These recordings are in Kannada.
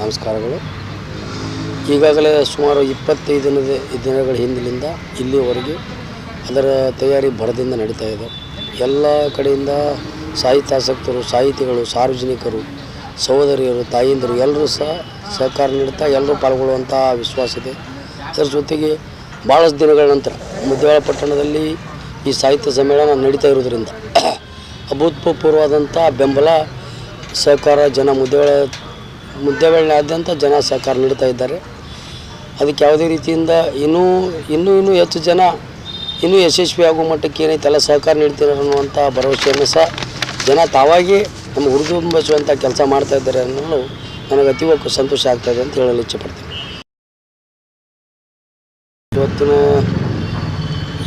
ನಮಸ್ಕಾರಗಳು. ಈಗಾಗಲೇ ಸುಮಾರು ಇಪ್ಪತ್ತೈದು ದಿನದ ದಿನಗಳ ಹಿಂದಿನಿಂದ ಇಲ್ಲಿವರೆಗೆ ಅದರ ತಯಾರಿ ಭರದಿಂದ ನಡೀತಾ ಇದೆ. ಎಲ್ಲ ಕಡೆಯಿಂದ ಸಾಹಿತ್ಯಾಸಕ್ತರು ಸಾಹಿತಿಗಳು, ಸಾರ್ವಜನಿಕರು, ಸಹೋದರಿಯರು, ತಾಯಂದಿರು ಎಲ್ಲರೂ ಸಹ ಸಹಕಾರ ನೀಡ್ತಾ ಎಲ್ಲರೂ ಪಾಲ್ಗೊಳ್ಳುವಂಥ ವಿಶ್ವಾಸ ಇದೆ. ಅದರ ಜೊತೆಗೆ ಭಾಳಷ್ಟು ದಿನಗಳ ನಂತರ ಮುದ್ದೇವಾಳ ಪಟ್ಟಣದಲ್ಲಿ ಈ ಸಾಹಿತ್ಯ ಸಮ್ಮೇಳನ ನಡೀತಾ ಇರೋದ್ರಿಂದ ಅಭೂತಪೂರ್ವವಾದಂಥ ಬೆಂಬಲ, ಸಹಕಾರ, ಜನ ಮುದ್ದೇವಾಳ ಮುದ್ದೇವಾಳಿನಾದ್ಯಂತ ಜನ ಸಹಕಾರ ನೀಡ್ತಾ ಇದ್ದಾರೆ. ಅದಕ್ಕೆ ಯಾವುದೇ ರೀತಿಯಿಂದ ಇನ್ನೂ ಇನ್ನೂ ಇನ್ನೂ ಹೆಚ್ಚು ಜನ, ಇನ್ನೂ ಯಶಸ್ವಿ ಆಗುವ ಮಟ್ಟಕ್ಕೆ ಏನೈತೆಲ್ಲ ಸಹಕಾರ ನೀಡ್ತೀರ ಅನ್ನುವಂಥ ಭರವಸೆಯನ್ನು ಸಹ ಜನ ತಾವಾಗಿ ನಮ್ಮ ಹುರಿದುಂಬಿಸುವಂಥ ಕೆಲಸ ಮಾಡ್ತಾ ಇದ್ದಾರೆ ಅನ್ನೋದು ನನಗೆ ಅತಿ ಸಂತೋಷ ಆಗ್ತಾಯಿದೆ ಅಂತ ಹೇಳಲು ಇಚ್ಛೆಪಡ್ತೀನಿ. ಇವತ್ತಿನ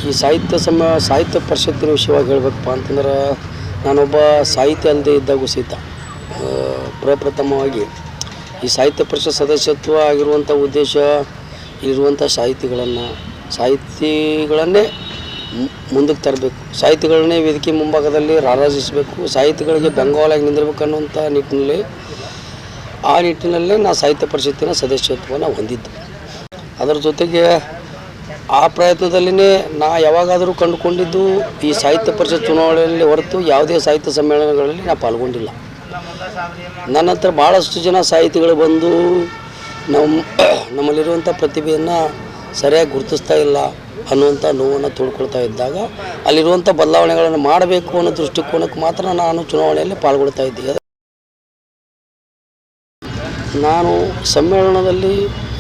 ಈ ಸಾಹಿತ್ಯ ಸಮ, ಸಾಹಿತ್ಯ ಪರಿಷತ್ತಿನ ವಿಷಯವಾಗಿ ಹೇಳಬೇಕಪ್ಪ ಅಂತಂದ್ರೆ ನಾನೊಬ್ಬ ಸಾಹಿತ್ಯ ಅಲ್ಲದೆ ಇದ್ದಾಗೂ ಸಹಿತ ಪ್ರಪ್ರಥಮವಾಗಿ ಈ ಸಾಹಿತ್ಯ ಪರಿಷತ್ ಸದಸ್ಯತ್ವ ಆಗಿರುವಂಥ ಉದ್ದೇಶ ಇಲ್ಲಿರುವಂಥ ಸಾಹಿತಿಗಳನ್ನು, ಸಾಹಿತಿಗಳನ್ನೇ ಮುಂದಕ್ಕೆ ತರಬೇಕು. ಸಾಹಿತಿಗಳನ್ನೇ ವೇದಿಕೆ ಮುಂಭಾಗದಲ್ಲಿ ರಾರಾಜಿಸಬೇಕು. ಸಾಹಿತಿಗಳಿಗೆ ಬೆಂಗಾಲಾಗಿ ನಿಂದಿರಬೇಕು ಅನ್ನುವಂಥ ನಿಟ್ಟಿನಲ್ಲಿ, ಆ ನಿಟ್ಟಿನಲ್ಲೇ ನಾ ಸಾಹಿತ್ಯ ಪರಿಷತ್ತಿನ ಸದಸ್ಯತ್ವವನ್ನು ಹೊಂದಿದ್ದೆ. ಅದರ ಜೊತೆಗೆ ಆ ಪ್ರಯತ್ನದಲ್ಲಿನೇ ನಾ ಯಾವಾಗಾದರೂ ಕಂಡುಕೊಂಡಿದ್ದು ಈ ಸಾಹಿತ್ಯ ಪರಿಷತ್ ಚುನಾವಣೆಯಲ್ಲಿ ಹೊರತು ಯಾವುದೇ ಸಾಹಿತ್ಯ ಸಮ್ಮೇಳನಗಳಲ್ಲಿ ನಾ ಪಾಲ್ಗೊಂಡಿಲ್ಲ. ನನ್ನ ಹತ್ರ ಭಾಳಷ್ಟು ಜನ ಸಾಹಿತಿಗಳು ಬಂದು ನಮ್ಮ ನಮ್ಮಲ್ಲಿರುವಂಥ ಪ್ರತಿಭೆಯನ್ನು ಸರಿಯಾಗಿ ಗುರುತಿಸ್ತಾ ಇಲ್ಲ ಅನ್ನುವಂಥ ನೋವನ್ನು ತೋಡ್ಕೊಳ್ತಾ ಇದ್ದಾಗ ಅಲ್ಲಿರುವಂಥ ಬದಲಾವಣೆಗಳನ್ನು ಮಾಡಬೇಕು ಅನ್ನೋ ದೃಷ್ಟಿಕೋನಕ್ಕೆ ಮಾತ್ರ ನಾನು ಚುನಾವಣೆಯಲ್ಲಿ ಪಾಲ್ಗೊಳ್ತಾ ಇದ್ದೀನಿ. ನಾನು ಸಮ್ಮೇಳನದಲ್ಲಿ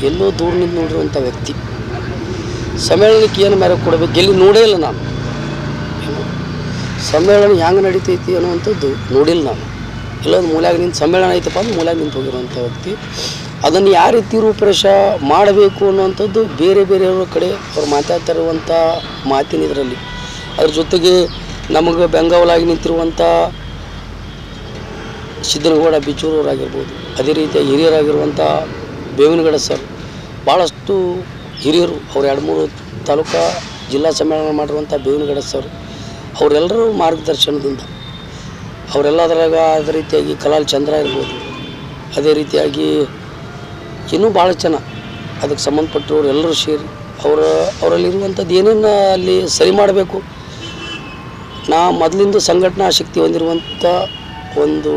ಎಲ್ಲೋ ದೂರದಿಂದ ನೋಡಿರುವಂಥ ವ್ಯಕ್ತಿ. ಸಮ್ಮೇಳನಕ್ಕೆ ಏನು ಮೇರೆ ಕೊಡಬೇಕು ಎಲ್ಲಿ ನೋಡೇ ಇಲ್ಲ ನಾನು. ಸಮ್ಮೇಳನ ಹೆಂಗೆ ನಡೀತೈತಿ ಅನ್ನುವಂಥದ್ದು ನೋಡಿಲ್ಲ ನಾನು. ಎಲ್ಲೊಂದು ಮೂಲ್ಯಾಗ ನಿಂತು ಸಮ್ಮೇಳನ ಐತಪ್ಪ ಅಂದ್ರೆ ಮೂಲ್ಯಾಗ ನಿಂತು ಹೋಗಿರುವಂಥ ವ್ಯಕ್ತಿ. ಅದನ್ನು ಯಾವ ರೀತಿ ರೂಪರೇಷ ಮಾಡಬೇಕು ಅನ್ನುವಂಥದ್ದು ಬೇರೆ ಬೇರೆಯವ್ರ ಕಡೆ ಅವ್ರು ಮಾತಾಡ್ತಾ ಇರುವಂಥ ಮಾತಿನ ಇದರಲ್ಲಿ. ಅದ್ರ ಜೊತೆಗೆ ನಮಗೆ ಬೆಂಗಾವಲಾಗಿ ನಿಂತಿರುವಂಥ ಸಿದ್ದನಗೌಡ ಬಿಚ್ಚೂರವರಾಗಿರ್ಬೋದು ಅದೇ ರೀತಿಯ ಹಿರಿಯರಾಗಿರುವಂಥ ಬೇವಿನಗಡ ಸರ್, ಭಾಳಷ್ಟು ಹಿರಿಯರು ಅವ್ರು ಎರಡು ಮೂರು ತಾಲೂಕಾ ಜಿಲ್ಲಾ ಸಮ್ಮೇಳನ ಮಾಡಿರುವಂಥ ಬೇವಿನಗಡ ಸರ್, ಅವರೆಲ್ಲರೂ ಮಾರ್ಗದರ್ಶನದಿಂದ ಅವರೆಲ್ಲ ಅದರಾಗ ಅದೇ ರೀತಿಯಾಗಿ ಕಲಾಲ್ ಚಂದ್ರ ಇರ್ಬೋದು. ಅದೇ ರೀತಿಯಾಗಿ ಇನ್ನೂ ಭಾಳ ಜನ ಅದಕ್ಕೆ ಸಂಬಂಧಪಟ್ಟವ್ರು ಎಲ್ಲರೂ ಸೇರಿ ಅವರ, ಅವರಲ್ಲಿರುವಂಥದ್ದು ಏನೇನು ಅಲ್ಲಿ ಸರಿ ಮಾಡಬೇಕು. ನಾ ಮೊದಲಿಂದ ಸಂಘಟನಾ ಶಕ್ತಿ ಹೊಂದಿರುವಂಥ ಒಂದು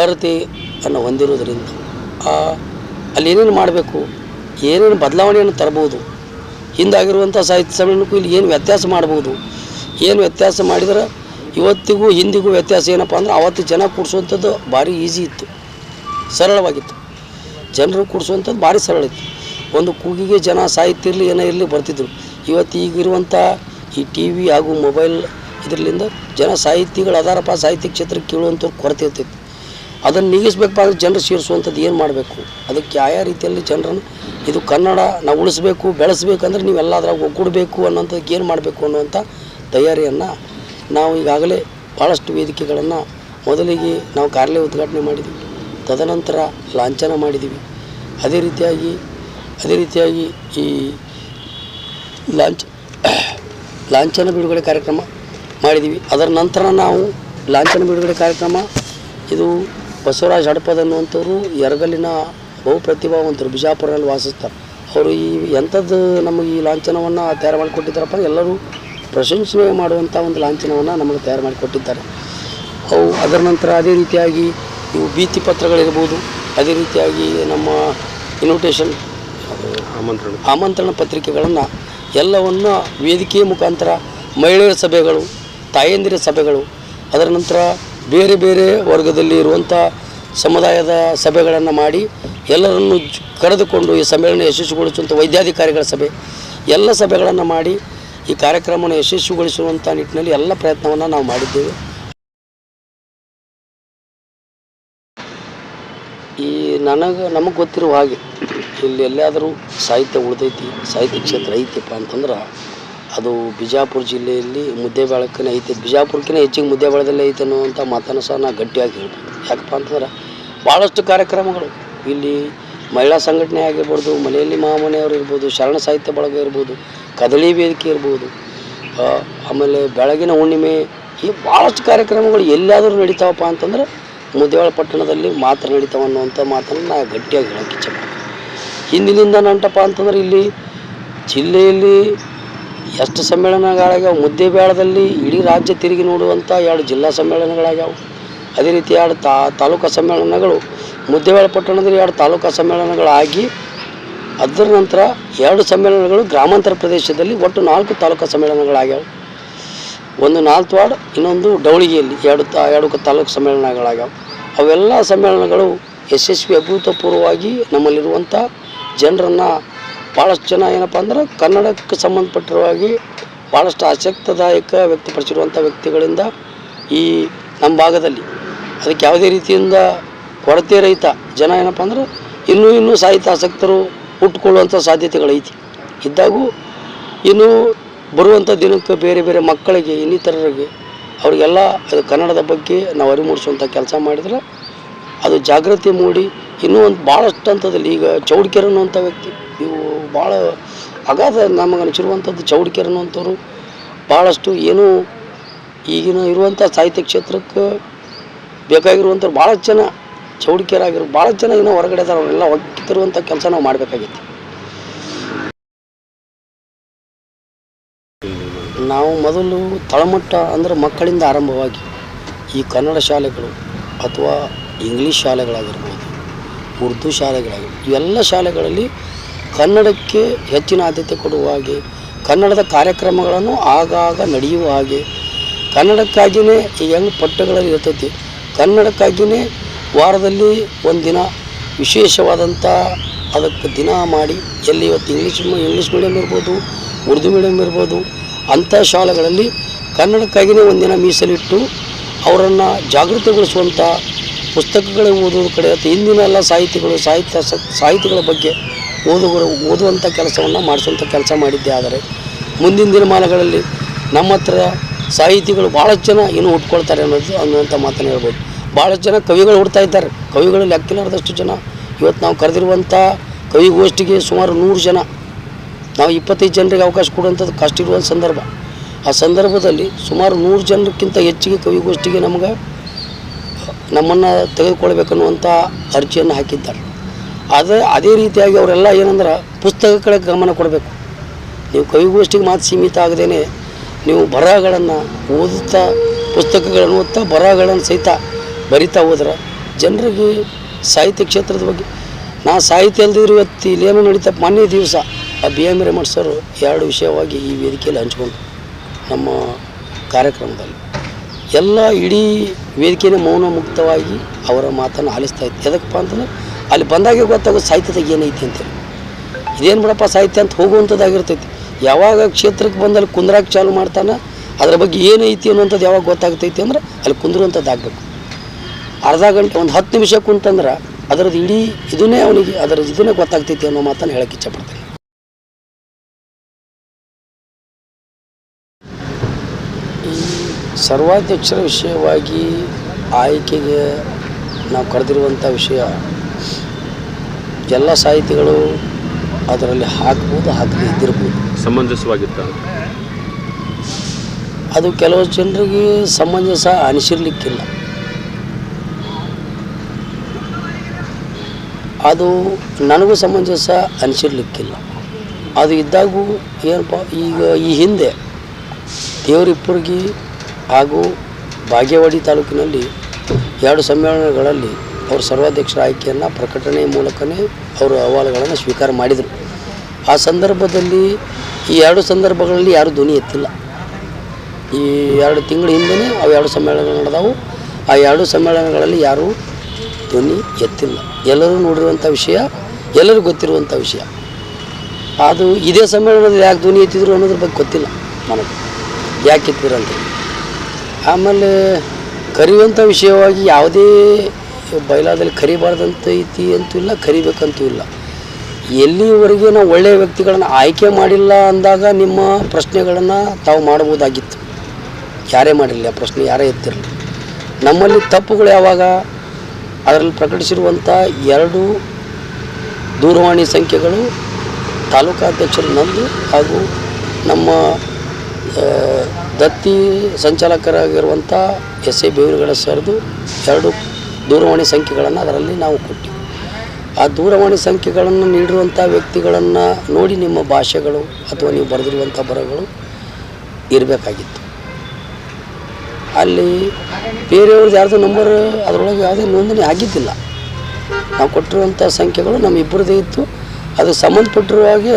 ಅರ್ಹತೆಯನ್ನು ಹೊಂದಿರೋದ್ರಿಂದ ಅಲ್ಲಿ ಏನೇನು ಮಾಡಬೇಕು, ಏನೇನು ಬದಲಾವಣೆಯನ್ನು ತರಬಹುದು ಹಿಂದಾಗಿರುವಂಥ ಸಾಹಿತ್ಯ ಸಮ್ಮೇಳನಕ್ಕೂ ಇಲ್ಲಿ ಏನು ವ್ಯತ್ಯಾಸ ಮಾಡ್ಬೋದು, ಏನು ವ್ಯತ್ಯಾಸ ಮಾಡಿದ್ರೆ ಇವತ್ತಿಗೂ ಹಿಂದಿಗೂ ವ್ಯತ್ಯಾಸ ಏನಪ್ಪ ಅಂದ್ರೆ ಅವತ್ತು ಜನ ಕೂಡಿಸುವಂಥದ್ದು ಭಾರಿ ಈಸಿ ಇತ್ತು. ಸರಳವಾಗಿತ್ತು. ಜನರು ಕೂಡಿಸುವಂಥದ್ದು ಭಾರಿ ಸರಳ ಇತ್ತು. ಒಂದು ಕೂಗಿಗೆ ಜನ ಸಾಹಿತ್ಯ ಏನೋ ಇರಲಿ ಬರ್ತಿದ್ರು. ಇವತ್ತು ಈಗಿರುವಂಥ ಈ ಟಿ ವಿ ಹಾಗೂ ಮೊಬೈಲ್ ಇದರಿಂದ ಜನ ಸಾಹಿತಿಗಳು ಅದಾರಪ್ಪ ಸಾಹಿತ್ಯ ಕ್ಷೇತ್ರಕ್ಕೆ ಕೇಳುವಂಥವ್ರು ಕೊರತೆ ಇರ್ತೈತಿ. ಅದನ್ನು ನೀಗಿಸ್ಬೇಕಪ್ಪ ಅಂದ್ರೆ ಜನರು ಸೇರಿಸುವಂಥದ್ದು ಏನು ಮಾಡಬೇಕು? ಅದಕ್ಕೆ ಯಾವ ರೀತಿಯಲ್ಲಿ ಜನರನ್ನು ಇದು ಕನ್ನಡ ನಾವು ಉಳಿಸ್ಬೇಕು ಬೆಳೆಸ್ಬೇಕಂದ್ರೆ ನೀವೆಲ್ಲ ಅದ್ರಾಗ ಒಗ್ಗೂಡಬೇಕು ಅನ್ನೋಂಥದ್ದು ಏನು ಮಾಡಬೇಕು ಅನ್ನುವಂಥ ತಯಾರಿಯನ್ನು ನಾವು ಈಗಾಗಲೇ ಭಾಳಷ್ಟು ವೇದಿಕೆಗಳನ್ನು ಮೊದಲಿಗೆ ನಾವು ಕಾರ್ಯಾಲಯ ಉದ್ಘಾಟನೆ ಮಾಡಿದ್ವಿ. ತದನಂತರ ಲಾಂಛನ ಮಾಡಿದ್ದೀವಿ ಅದೇ ರೀತಿಯಾಗಿ ಅದೇ ರೀತಿಯಾಗಿ ಈ ಲಾಂಚ್ ಲಾಂಛನ ಬಿಡುಗಡೆ ಕಾರ್ಯಕ್ರಮ ಮಾಡಿದ್ದೀವಿ ಅದರ ನಂತರ ನಾವು ಲಾಂಛನ ಬಿಡುಗಡೆ ಕಾರ್ಯಕ್ರಮ, ಇದು ಬಸವರಾಜ್ ಹಡಪದ್ ಅನ್ನುವಂಥವ್ರು ಎರಗಲಿನ ಬಹುಪ್ರತಿಭಾವಂತರು, ಬಿಜಾಪುರದಲ್ಲಿ ವಾಸಿಸ್ತಾರೆ. ಅವರು ಈ ಎಂಥದ್ದು ನಮಗೆ ಈ ಲಾಂಛನವನ್ನು ತಯಾರು ಮಾಡಿಕೊಟ್ಟಿದ್ದಾರಪ್ಪ, ಎಲ್ಲರೂ ಪ್ರಶಂಸನೆ ಮಾಡುವಂಥ ಒಂದು ಲಾಂಛನವನ್ನು ನಮಗೆ ತಯಾರು ಮಾಡಿಕೊಟ್ಟಿದ್ದಾರೆ ಅವು ಅದರ ನಂತರ ಅದೇ ರೀತಿಯಾಗಿ ಇವು ಭೀತಿ ಪತ್ರಗಳಿರ್ಬೋದು ಅದೇ ರೀತಿಯಾಗಿ ನಮ್ಮ ಇನ್ವಿಟೇಷನ್ ಆಮಂತ್ರಣ. ಆಮಂತ್ರಣ ಪತ್ರಿಕೆಗಳನ್ನು ಎಲ್ಲವನ್ನು ವೇದಿಕೆಯ ಮುಖಾಂತರ ಮಹಿಳೆಯರ ಸಭೆಗಳು ತಾಯಂದಿರ ಸಭೆಗಳು ಅದರ ನಂತರ ಬೇರೆ ಬೇರೆ ವರ್ಗದಲ್ಲಿ ಇರುವಂಥ ಸಮುದಾಯದ ಸಭೆಗಳನ್ನು ಮಾಡಿ ಎಲ್ಲರನ್ನು ಕರೆದುಕೊಂಡು ಈ ಸಮ್ಮೇಳನ ಯಶಸ್ವಿಗೊಳಿಸುವಂಥ ವೈದ್ಯಾಧಿಕಾರಿಗಳ ಸಭೆ ಎಲ್ಲ ಸಭೆಗಳನ್ನು ಮಾಡಿ ಈ ಕಾರ್ಯಕ್ರಮವನ್ನು ಯಶಸ್ವಿಗೊಳಿಸುವಂಥ ನಿಟ್ಟಿನಲ್ಲಿ ಎಲ್ಲ ಪ್ರಯತ್ನವನ್ನು ನಾವು ಮಾಡಿದ್ದೇವೆ. ಈ ನನಗೆ, ನಮಗೆ ಗೊತ್ತಿರುವ ಹಾಗೆ, ಇಲ್ಲಿ ಎಲ್ಲಾದರೂ ಸಾಹಿತ್ಯ ಉಳಿದೈತಿ, ಸಾಹಿತ್ಯ ಕ್ಷೇತ್ರ ಐತಿಪ್ಪ ಅಂತಂದ್ರೆ, ಅದು ಬಿಜಾಪುರ ಜಿಲ್ಲೆಯಲ್ಲಿ ಮುದ್ದೆ ಮುದ್ದೇಬಾಳಕ್ಕನೇ ಐತಿ. ಬಿಜಾಪುರಕ್ಕಿಂತ ಹೆಚ್ಚಿಗೆ ಮುದ್ದೆ ಬೆಳೆದಲ್ಲೇ ಐತೆ ಅನ್ನುವಂಥ ಮಾತನ್ನು ಸಹ ನಾನು ಗಟ್ಟಿಯಾಗಿ ಹೇಳ್ಬೋದು. ಯಾಕಪ್ಪ ಅಂತಂದ್ರೆ, ಭಾಳಷ್ಟು ಕಾರ್ಯಕ್ರಮಗಳು ಇಲ್ಲಿ ಮಹಿಳಾ ಸಂಘಟನೆ ಆಗಿರ್ಬೋದು, ಮನೆಯಲ್ಲಿ ಮಹಾಮನೆಯವರು ಇರ್ಬೋದು, ಶರಣ ಸಾಹಿತ್ಯ ಬಳಗ ಇರ್ಬೋದು, ಕದಳಿ ವೇದಿಕೆ ಇರ್ಬೋದು ಆಮೇಲೆ ಬೆಳಗಿನ ಹುಣ್ಣಿಮೆ ಈ ಭಾಳಷ್ಟು ಕಾರ್ಯಕ್ರಮಗಳು ಎಲ್ಲಾದರೂ ನಡೀತಾವಪ್ಪ ಅಂತಂದ್ರೆ ಮುದ್ದೇವಾಳ ಪಟ್ಟಣದಲ್ಲಿ ಮಾತ್ರ ನಡೀತಾವೆ ಅನ್ನುವಂಥ ಮಾತನ್ನು ನಾ ಗಟ್ಟಿಯಾಗಿ ಹೇಳೋಕ್ಕೆ ಇಚ್ಛೆಪಡ್ತೀನಿ ಹಿಂದಿನಿಂದ ನಂಟಪ್ಪ ಅಂತಂದ್ರೆ ಇಲ್ಲಿ ಜಿಲ್ಲೆಯಲ್ಲಿ ಎಷ್ಟು ಸಮ್ಮೇಳನಗಳಾಗ್ಯಾವ? ಮುದ್ದೇಬೇಳದಲ್ಲಿ ಇಡೀ ರಾಜ್ಯ ತಿರುಗಿ ನೋಡುವಂಥ ಎರಡು ಜಿಲ್ಲಾ ಸಮ್ಮೇಳನಗಳಾಗ್ಯಾವ. ಅದೇ ರೀತಿ ಎರಡು ತಾಲೂಕಾ ಸಮ್ಮೇಳನಗಳು ಮುದ್ದೇಬೇಳ ಪಟ್ಟಣದಲ್ಲಿ ಎರಡು ತಾಲೂಕಾ ಸಮ್ಮೇಳನಗಳಾಗಿ, ಅದರ ನಂತರ ಎರಡು ಸಮ್ಮೇಳನಗಳು ಗ್ರಾಮಾಂತರ ಪ್ರದೇಶದಲ್ಲಿ ಒಟ್ಟು ನಾಲ್ಕು ತಾಲೂಕಾ ಸಮ್ಮೇಳನಗಳಾಗ್ಯಾವ. ಒಂದು ನಾಲ್ತವಾಡ್, ಇನ್ನೊಂದು ಡೌಳಿಗೆಯಲ್ಲಿ ಎರಡು ತಾ, ಎರಡು ತಾಲೂಕು ಸಮ್ಮೇಳನಗಳಾಗ್ಯಾವೆ. ಅವೆಲ್ಲ ಸಮ್ಮೇಳನಗಳು ಯಶಸ್ವಿ ಅಭೂತಪೂರ್ವವಾಗಿ ನಮ್ಮಲ್ಲಿರುವಂಥ ಜನರನ್ನು ಭಾಳಷ್ಟು ಜನ ಏನಪ್ಪ ಅಂದ್ರೆ ಕನ್ನಡಕ್ಕೆ ಸಂಬಂಧಪಟ್ಟಿರುವಾಗಿ ಭಾಳಷ್ಟು ಆಸಕ್ತದಾಯಕ ವ್ಯಕ್ತಪಡಿಸಿರುವಂಥ ವ್ಯಕ್ತಿಗಳಿಂದ ಈ ನಮ್ಮ ಭಾಗದಲ್ಲಿ. ಅದಕ್ಕೆ ಯಾವುದೇ ರೀತಿಯಿಂದ ಕೊರತೆ ರಹಿತ ಜನ ಏನಪ್ಪ ಅಂದ್ರೆ ಇನ್ನೂ ಇನ್ನೂ ಸಾಹಿತ್ಯ ಆಸಕ್ತರು ಹುಟ್ಟುಕೊಳ್ಳುವಂಥ ಸಾಧ್ಯತೆಗಳೈತಿ. ಇದ್ದಾಗೂ ಇನ್ನು ಬರುವಂಥ ದಿನಕ್ಕೆ ಬೇರೆ ಬೇರೆ ಮಕ್ಕಳಿಗೆ, ಇನ್ನಿತರರಿಗೆ ಅವರಿಗೆಲ್ಲ ಅದು ಕನ್ನಡದ ಬಗ್ಗೆ ನಾವು ಅರಿವು ಮೂಡಿಸುವಂಥ ಕೆಲಸ ಮಾಡಿದ್ರೆ ಅದು ಜಾಗೃತಿ ಮೂಡಿ ಇನ್ನೂ ಒಂದು ಭಾಳಷ್ಟು ಹಂತದಲ್ಲಿ ಈಗ ಚೌಡ್ಕೆರೆ ಅನ್ನುವಂಥ ವ್ಯಕ್ತಿ ಇವು ಭಾಳ ಅಗಾಧ ನಮಗೆ ಅನಿಸಿರುವಂಥದ್ದು ಚೌಡ್ಕೆರೆ ಅನ್ನುವಂಥವ್ರು ಭಾಳಷ್ಟು ಏನೂ ಈಗಿನ ಇರುವಂಥ ಸಾಹಿತ್ಯ ಕ್ಷೇತ್ರಕ್ಕೆ ಬೇಕಾಗಿರುವಂಥವ್ರು ಭಾಳಷ್ಟು ಜನ ಚೌಡಿಕೆರಾಗಿರೋ ಭಾಳ ಜನ ಇನ್ನೂ ಹೊರಗಡೆ ಇದಾರೆ, ಅವರೆಲ್ಲ ಒಕ್ಕಿ ತರುವಂಥ ಕೆಲಸ ನಾವು ಮಾಡಬೇಕಾಗಿತ್ತು. ನಾವು ಮೊದಲು ತಳಮಟ್ಟ ಅಂದ್ರೆ ಮಕ್ಕಳಿಂದ ಆರಂಭವಾಗಿ ಈ ಕನ್ನಡ ಶಾಲೆಗಳು ಅಥವಾ ಇಂಗ್ಲೀಷ್ ಶಾಲೆಗಳಾಗಿರ್ಬೋದು, ಉರ್ದು ಶಾಲೆಗಳಾಗಿರ್ಬೋದು, ಇವೆಲ್ಲ ಶಾಲೆಗಳಲ್ಲಿ ಕನ್ನಡಕ್ಕೆ ಹೆಚ್ಚಿನ ಆದ್ಯತೆ ಕೊಡುವ ಹಾಗೆ ಕನ್ನಡದ ಕಾರ್ಯಕ್ರಮಗಳನ್ನು ಆಗಾಗ ನಡೆಯುವ ಹಾಗೆ ಕನ್ನಡಕ್ಕಾಗಿಯೇ ಈ ಹೆಂಗೆ ಪಠ್ಯಗಳಲ್ಲಿ ಇರ್ತೈತಿ ಕನ್ನಡಕ್ಕಾಗಿಯೇ ವಾರದಲ್ಲಿ ಒಂದಿನ ವಿಶೇಷವಾದಂಥ ಅದಕ್ಕೆ ದಿನ ಮಾಡಿ ಎಲ್ಲಿ ಇವತ್ತು ಇಂಗ್ಲೀಷ್ ಇಂಗ್ಲೀಷ್ ಮೀಡಿಯಮ್ ಇರ್ಬೋದು, ಉರ್ದು ಮೀಡಿಯಮ್ ಇರ್ಬೋದು, ಅಂಥ ಶಾಲೆಗಳಲ್ಲಿ ಕನ್ನಡಕ್ಕಾಗಿಯೇ ಒಂದಿನ ಮೀಸಲಿಟ್ಟು ಅವರನ್ನು ಜಾಗೃತಿಗೊಳಿಸುವಂಥ ಪುಸ್ತಕಗಳೇ ಓದೋದ್ರ ಕಡೆ ಅಥವಾ ಹಿಂದಿನ ಎಲ್ಲ ಸಾಹಿತಿಗಳು, ಸಾಹಿತ್ಯ, ಸಾಹಿತಿಗಳ ಬಗ್ಗೆ ಓದುಗರು ಓದುವಂಥ ಕೆಲಸವನ್ನು ಮಾಡಿಸುವಂಥ ಕೆಲಸ ಮಾಡಿದ್ದೆ. ಆದರೆ ಮುಂದಿನ ದಿನಮಾನಗಳಲ್ಲಿ ನಮ್ಮ ಹತ್ರ ಸಾಹಿತಿಗಳು ಭಾಳಷ್ಟು ಜನ ಇನ್ನೂ ಹುಟ್ಕೊಳ್ತಾರೆ ಅನ್ನೋದು ಅನ್ನುವಂಥ ಮಾತನ್ನು ಹೇಳ್ಬೋದು. ಭಾಳಷ್ಟು ಜನ ಕವಿಗಳು ಹುಡ್ತಾ ಇದ್ದಾರೆ. ಕವಿಗಳು ಲೆಕ್ಕಿಲಾರ್ದಷ್ಟು ಜನ. ಇವತ್ತು ನಾವು ಕರೆದಿರುವಂಥ ಕವಿಗೋಷ್ಠಿಗೆ ಸುಮಾರು ನೂರು ಜನ. ನಾವು ಇಪ್ಪತ್ತೈದು ಜನರಿಗೆ ಅವಕಾಶ ಕೊಡುವಂಥದ್ದು ಕಷ್ಟ ಇರುವಂಥ ಸಂದರ್ಭ. ಆ ಸಂದರ್ಭದಲ್ಲಿ ಸುಮಾರು ನೂರು ಜನಕ್ಕಿಂತ ಹೆಚ್ಚಿಗೆ ಕವಿಗೋಷ್ಠಿಗೆ ನಮ್ಗೆ ನಮ್ಮನ್ನು ತೆಗೆದುಕೊಳ್ಬೇಕನ್ನುವಂಥ ಅರ್ಜಿಯನ್ನು ಹಾಕಿದ್ದಾರೆ. ಅದೇ ಅದೇ ರೀತಿಯಾಗಿ ಅವರೆಲ್ಲ ಏನಂದ್ರೆ ಪುಸ್ತಕ ಕಡೆ ಗಮನ ಕೊಡಬೇಕು. ನೀವು ಕವಿಗೋಷ್ಠಿಗೆ ಮಾತು ಸೀಮಿತ ಆಗದೇ ನೀವು ಬರಹಗಳನ್ನು ಓದುತ್ತಾ ಪುಸ್ತಕಗಳನ್ನು ಓದ್ತಾ ಬರಹಗಳನ್ನು ಸಹಿತ ಬರಿತಾ ಹೋದ್ರೆ ಜನರಿಗೆ ಸಾಹಿತ್ಯ ಕ್ಷೇತ್ರದ ಬಗ್ಗೆ. ನಾ ಸಾಹಿತ್ಯ ಅಲ್ದಿದ್ರು ಇವತ್ತು ಇಲ್ಲೇನೋ ನಡೀತಾ ಮೊನ್ನೆ ದಿವಸ ಆ ಬಿ ಎಂ ರೇಮಠ್ ಸರ್ ಎರಡು ವಿಷಯವಾಗಿ ಈ ವೇದಿಕೆಯಲ್ಲಿ ಹಂಚ್ಕೊಂಡು ನಮ್ಮ ಕಾರ್ಯಕ್ರಮದಲ್ಲಿ. ಎಲ್ಲ ಇಡೀ ವೇದಿಕೆನೇ ಮೌನ ಮುಕ್ತವಾಗಿ ಅವರ ಮಾತನ್ನು ಆಲಿಸ್ತಾ ಇತ್ತು ಎದಕ್ಕಪ್ಪ ಅಂತಂದ್ರೆ ಅಲ್ಲಿ ಬಂದಾಗೆ ಗೊತ್ತಾಗೋದು ಸಾಹಿತ್ಯದಾಗ ಏನೈತಿ ಅಂತೇಳಿ. ಇದೇನು ಬಿಡಪ್ಪ ಸಾಹಿತ್ಯ ಅಂತ ಹೋಗುವಂಥದ್ದಾಗಿರ್ತೈತಿ. ಯಾವಾಗ ಕ್ಷೇತ್ರಕ್ಕೆ ಬಂದಲ್ಲಿ ಕುಂದ್ರಾಕ್ ಚಾಲು ಮಾಡ್ತಾನೆ, ಅದ್ರ ಬಗ್ಗೆ ಏನೈತಿ ಅನ್ನುವಂಥದ್ದು ಯಾವಾಗ ಗೊತ್ತಾಗ್ತೈತಿ ಅಂದ್ರೆ ಅಲ್ಲಿ ಕುಂದ್ರುವಂಥದ್ದು ಆಗಬೇಕು ಅರ್ಧ ಗಂಟೆ ಒಂದು ಹತ್ತು ನಿಮಿಷ ಕುಂತಂದ್ರೆ ಅದರದ್ದು ಇಡೀ ಇದನ್ನೇ ಅವನಿಗೆ ಅದರ ಇದನ್ನೇ ಗೊತ್ತಾಗ್ತೈತಿ ಅನ್ನೋ ಮಾತನ್ನು ಹೇಳಕ್ಕೆ ಇಚ್ಛಪಡ್ತೀನಿ. ಈ ಸರ್ವಾಧ್ಯಕ್ಷರ ವಿಷಯವಾಗಿ ಆಯ್ಕೆಗೆ ನಾವು ಕರೆದಿರುವಂಥ ವಿಷಯ ಎಲ್ಲ ಸಾಹಿತಿಗಳು ಅದರಲ್ಲಿ ಹಾಕ್ಬೋದು ಹಾಕದೇ ಇದ್ದಿರ್ಬೋದು. ಸಮಂಜಸವಾಗಿತ್ತ? ಅದು ಕೆಲವು ಜನರಿಗೆ ಸಮಂಜಸ ಅನಿಸಿರ್ಲಿಕ್ಕಿಲ್ಲ. ಅದು ನನಗೂ ಸಮಂಜಸ ಅನಿಸಿರ್ಲಿಕ್ಕಿಲ್ಲ. ಅದು ಇದ್ದಾಗೂ ಏನಪ್ಪ, ಈಗ ಈ ಹಿಂದೆ ದೇವರಿಪ್ಪುರ್ಗಿ ಹಾಗೂ ಬಾಗೇವಾಡಿ ತಾಲೂಕಿನಲ್ಲಿ ಎರಡು ಸಮ್ಮೇಳನಗಳಲ್ಲಿ ಅವರು ಸರ್ವಾಧ್ಯಕ್ಷರ ಆಯ್ಕೆಯನ್ನು ಪ್ರಕಟಣೆ ಮೂಲಕನೇ ಅವರು ಅಹವಾಲುಗಳನ್ನು ಸ್ವೀಕಾರ ಮಾಡಿದರು. ಆ ಸಂದರ್ಭದಲ್ಲಿ ಈ ಎರಡು ಸಂದರ್ಭಗಳಲ್ಲಿ ಯಾರೂ ಧ್ವನಿ ಎತ್ತಿಲ್ಲ. ಈ ಎರಡು ತಿಂಗಳ ಹಿಂದೆಯೇ ಅವು ಎರಡು ಸಮ್ಮೇಳನಗಳು ನಡೆದವು. ಆ ಎರಡು ಸಮ್ಮೇಳನಗಳಲ್ಲಿ ಯಾರೂ ಧ್ವನಿ ಎತ್ತಿಲ್ಲ. ಎಲ್ಲರೂ ನೋಡಿರುವಂಥ ವಿಷಯ ಎಲ್ಲರಿಗೂ ಗೊತ್ತಿರುವಂಥ ವಿಷಯ. ಅದು ಇದೇ ಸಮ್ಮೇಳನದಲ್ಲಿ ಯಾಕೆ ಧ್ವನಿ ಎತ್ತಿದ್ರು ಅನ್ನೋದ್ರ ಬಗ್ಗೆ ಗೊತ್ತಿಲ್ಲ ನನಗೆ. ಯಾಕೆ ಎತ್ತಿದ್ರು ಅಂತೇಳಿ ಆಮೇಲೆ ಕರೆಯುವಂಥ ವಿಷಯವಾಗಿ ಯಾವುದೇ ಬಯಲಾದಲ್ಲಿ ಕರಿಬಾರ್ದಂತ ಐತಿ ಅಂತೂ ಇಲ್ಲ, ಕರಿಬೇಕಂತೂ ಇಲ್ಲ. ಎಲ್ಲಿವರೆಗೆ ನಾವು ಒಳ್ಳೆಯ ವ್ಯಕ್ತಿಗಳನ್ನು ಆಯ್ಕೆ ಮಾಡಿಲ್ಲ ಅಂದಾಗ ನಿಮ್ಮ ಪ್ರಶ್ನೆಗಳನ್ನು ತಾವು ಮಾಡ್ಬೋದಾಗಿತ್ತು ಯಾರೇ ಮಾಡಿರಲಿ ಆ ಪ್ರಶ್ನೆ, ಯಾರೇ ಎತ್ತಿರಲಿ. ನಮ್ಮಲ್ಲಿ ತಪ್ಪುಗಳು ಯಾವಾಗ? ಅದರಲ್ಲಿ ಪ್ರಕಟಿಸಿರುವಂಥ ಎರಡು ದೂರವಾಣಿ ಸಂಖ್ಯೆಗಳು ತಾಲೂಕಾಧ್ಯಕ್ಷರು ನಂದು ಹಾಗೂ ನಮ್ಮ ದತ್ತಿ ಸಂಚಾಲಕರಾಗಿರುವಂಥ ಎಸ್ ಎ ಬೇವಿನಗಡ ಸರ್ದು ಎರಡು ದೂರವಾಣಿ ಸಂಖ್ಯೆಗಳನ್ನು ಅದರಲ್ಲಿ ನಾವು ಕೊಟ್ಟಿವಿ. ಆ ದೂರವಾಣಿ ಸಂಖ್ಯೆಗಳನ್ನು ನೀಡಿರುವಂಥ ವ್ಯಕ್ತಿಗಳನ್ನು ನೋಡಿ ನಿಮ್ಮ ಭಾಷೆಗಳು ಅಥವಾ ನೀವು ಬರೆದಿರುವಂಥ ಬರಗಳು ಇರಬೇಕಾಗಿತ್ತು. ಅಲ್ಲಿ ಬೇರೆಯವ್ರದ್ದು ಯಾರ್ದು ನಂಬರ್ ಅದರೊಳಗೆ ಯಾವುದೇ ನೋಂದಣಿ ಆಗಿದ್ದಿಲ್ಲ. ನಾವು ಕೊಟ್ಟಿರುವಂಥ ಸಂಖ್ಯೆಗಳು ನಮ್ಮ ಇಬ್ಬರದೇ ಇತ್ತು. ಅದು ಸಂಬಂಧಪಟ್ಟಿರುವ ಹಾಗೆ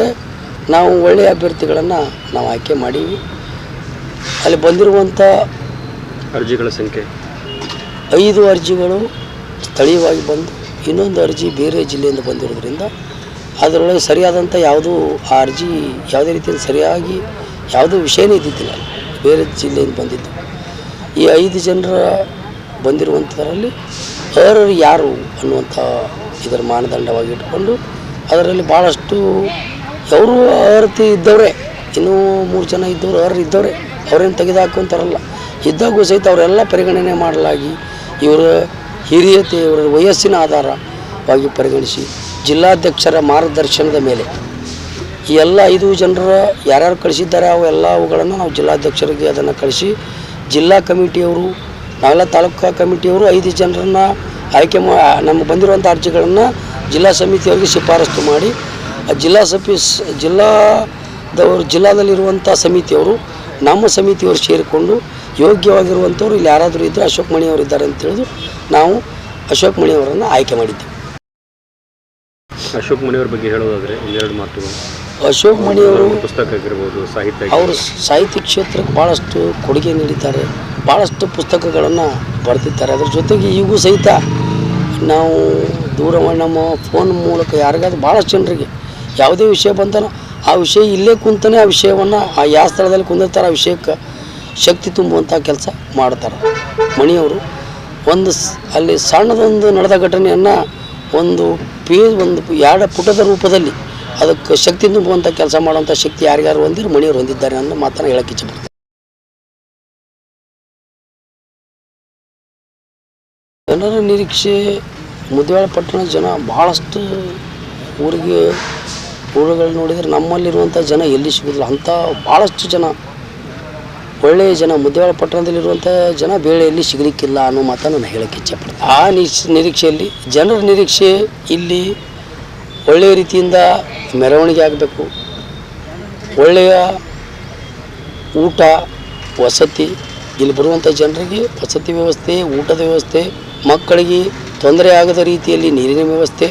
ನಾವು ಒಳ್ಳೆಯ ಅಭ್ಯರ್ಥಿಗಳನ್ನು ನಾವು ಆಯ್ಕೆ ಮಾಡೀವಿ. ಅಲ್ಲಿ ಬಂದಿರುವಂಥ ಅರ್ಜಿಗಳ ಸಂಖ್ಯೆ. ಐದು ಅರ್ಜಿಗಳು ಸ್ಥಳೀಯವಾಗಿ ಬಂದು ಇನ್ನೊಂದು ಅರ್ಜಿ ಬೇರೆ ಜಿಲ್ಲೆಯಿಂದ ಬಂದಿರೋದ್ರಿಂದ ಅದರೊಳಗೆ ಸರಿಯಾದಂಥ ಯಾವುದೂ ಆ ಅರ್ಜಿ ಯಾವುದೇ ರೀತಿಯಲ್ಲಿ ಸರಿಯಾಗಿ ಯಾವುದೂ ವಿಷಯನೇ ಇದ್ದಿದ್ದಿಲ್ಲ. ಬೇರೆ ಜಿಲ್ಲೆಯಿಂದ ಬಂದಿದ್ದು. ಈ ಐದು ಜನರ ಬಂದಿರುವಂಥದ್ರಲ್ಲಿ ಅರ್ಹರು ಯಾರು ಅನ್ನುವಂಥ ಇದರ ಮಾನದಂಡವಾಗಿ ಇಟ್ಕೊಂಡು ಅದರಲ್ಲಿ ಭಾಳಷ್ಟು ಅವರು ಅರ್ಹತೆ ಇದ್ದವರೇ. ಇನ್ನೂ ಮೂರು ಜನ ಇದ್ದವರು ಅರ್ಹರು ಇದ್ದವರೇ. ಅವ್ರೇನು ತೆಗೆದುಹಾಕೊಂತಾರಲ್ಲ ಇದ್ದಾಗೂ ಸಹಿತ ಅವರೆಲ್ಲ ಪರಿಗಣನೆ ಮಾಡಲಾಗಿ ಇವರ ಹಿರಿಯತೆ ಇವರ ವಯಸ್ಸಿನ ಆಧಾರವಾಗಿ ಪರಿಗಣಿಸಿ ಜಿಲ್ಲಾಧ್ಯಕ್ಷರ ಮಾರ್ಗದರ್ಶನದ ಮೇಲೆ ಈ ಎಲ್ಲ ಐದು ಜನರ ಯಾರ್ಯಾರು ಕಳಿಸಿದ್ದಾರೆ ಅವು ಅವುಗಳನ್ನು ನಾವು ಜಿಲ್ಲಾಧ್ಯಕ್ಷರಿಗೆ ಅದನ್ನು ಕಳಿಸಿ ಜಿಲ್ಲಾ ಕಮಿಟಿಯವರು, ನಾವೆಲ್ಲ ತಾಲೂಕು ಕಮಿಟಿಯವರು ಐದು ಜನರನ್ನು ಆಯ್ಕೆ ಮಾ ನಮಗೆ ಬಂದಿರುವಂಥ ಅರ್ಜಿಗಳನ್ನು ಜಿಲ್ಲಾ ಸಮಿತಿಯವರಿಗೆ ಶಿಫಾರಸು ಮಾಡಿ ಜಿಲ್ಲಾ ಸಪಿ ಜಿಲ್ಲಾದವರು, ಜಿಲ್ಲಾದಲ್ಲಿರುವಂಥ ಸಮಿತಿಯವರು, ನಮ್ಮ ಸಮಿತಿಯವರು ಸೇರಿಕೊಂಡು ಯೋಗ್ಯವಾಗಿರುವಂಥವ್ರು ಇಲ್ಲಿ ಯಾರಾದರೂ ಇದ್ದರೆ ಅಶೋಕ್ ಮಣಿಯವರು ಇದ್ದಾರೆ ಅಂತ ತಿಳಿದು ನಾವು ಅಶೋಕ್ ಮಣಿಯವರನ್ನು ಆಯ್ಕೆ ಮಾಡಿದ್ದೀವಿ. ಅಶೋಕ್ ಮಣಿಯವ್ರ ಬಗ್ಗೆ ಹೇಳೋದಾದರೆ ಒಂದೆರಡು ಮಾತುಗಳು. ಅಶೋಕ್ ಮಣಿಯವರು ಅವರು ಪುಸ್ತಕ ಆಗಿರ್ಬೋದು ಸಾಹಿತ್ಯ ಅವರು ಸಾಹಿತ್ಯ ಕ್ಷೇತ್ರಕ್ಕೆ ಭಾಳಷ್ಟು ಕೊಡುಗೆ ನೀಡಿದ್ದಾರೆ. ಭಾಳಷ್ಟು ಪುಸ್ತಕಗಳನ್ನು ಬರೆದಿದ್ದಾರೆ. ಅದ್ರ ಜೊತೆಗೆ ಈಗೂ ಸಹಿತ ನಾವು ದೂರವಾಣಿ ನಮ್ಮ ಫೋನ್ ಮೂಲಕ ಯಾರಿಗಾದ್ರೂ ಭಾಳಷ್ಟು ಜನರಿಗೆ ಯಾವುದೇ ವಿಷಯ ಬಂತಾನೋ ಆ ವಿಷಯ ಇಲ್ಲೇ ಕುಂತಾನೆ ಆ ವಿಷಯವನ್ನು ಆ ಯಾವ ಸ್ಥಳದಲ್ಲಿ ಕುಂದಿರ್ತಾರೆ ಆ ವಿಷಯಕ್ಕೆ ಶಕ್ತಿ ತುಂಬುವಂಥ ಕೆಲಸ ಮಾಡ್ತಾರೆ. ಮಣಿಯವರು ಒಂದು ಅಲ್ಲಿ ಸಣ್ಣದೊಂದು ನಡೆದ ಘಟನೆಯನ್ನು ಒಂದು ಪೇ ಒಂದು ಎರಡು ಪುಟದ ರೂಪದಲ್ಲಿ ಅದಕ್ಕೆ ಶಕ್ತಿ ತುಂಬುವಂಥ ಕೆಲಸ ಮಾಡುವಂಥ ಶಕ್ತಿ ಯಾರಿಗಾರು ಹೊಂದಿರು ಮಣಿಯವರು ಹೊಂದಿದ್ದಾರೆ ಅನ್ನೋ ಮಾತನ್ನು ಹೇಳಕ್ಕೆ ಇಚ್ಛೆ ಜನರ ನಿರೀಕ್ಷೆ ಮುದ್ವಾಳ ಪಟ್ಟಣ ಜನ ಭಾಳಷ್ಟು ಊರಿಗೆ ಊರುಗಳು ನೋಡಿದರೆ ನಮ್ಮಲ್ಲಿರುವಂಥ ಜನ ಎಲ್ಲಿ ಸಿಗೋದಿಲ್ಲ. ಅಂಥ ಭಾಳಷ್ಟು ಜನ, ಒಳ್ಳೆಯ ಜನ ಮುದ್ದೇವಾಳ ಪಟ್ಟಣದಲ್ಲಿರುವಂಥ ಜನ ಬೇಳೆ ಎಲ್ಲಿ ಸಿಗಲಿಕ್ಕಿಲ್ಲ ಅನ್ನೋ ಮಾತನ್ನು ನಾನು ಹೇಳಕ್ಕೆ ಇಚ್ಛೆಪಡ್ತೀನಿ. ಆ ನಿರೀಕ್ಷೆ, ನಿರೀಕ್ಷೆಯಲ್ಲಿ ಜನರ ನಿರೀಕ್ಷೆ ಇಲ್ಲಿ ಒಳ್ಳೆಯ ರೀತಿಯಿಂದ ಮೆರವಣಿಗೆ ಆಗಬೇಕು. ಒಳ್ಳೆಯ ಊಟ, ವಸತಿ, ಇಲ್ಲಿ ಬರುವಂಥ ಜನರಿಗೆ ವಸತಿ ವ್ಯವಸ್ಥೆ, ಊಟದ ವ್ಯವಸ್ಥೆ, ಮಕ್ಕಳಿಗೆ ತೊಂದರೆ ಆಗದ ರೀತಿಯಲ್ಲಿ ನೀರಿನ ವ್ಯವಸ್ಥೆ,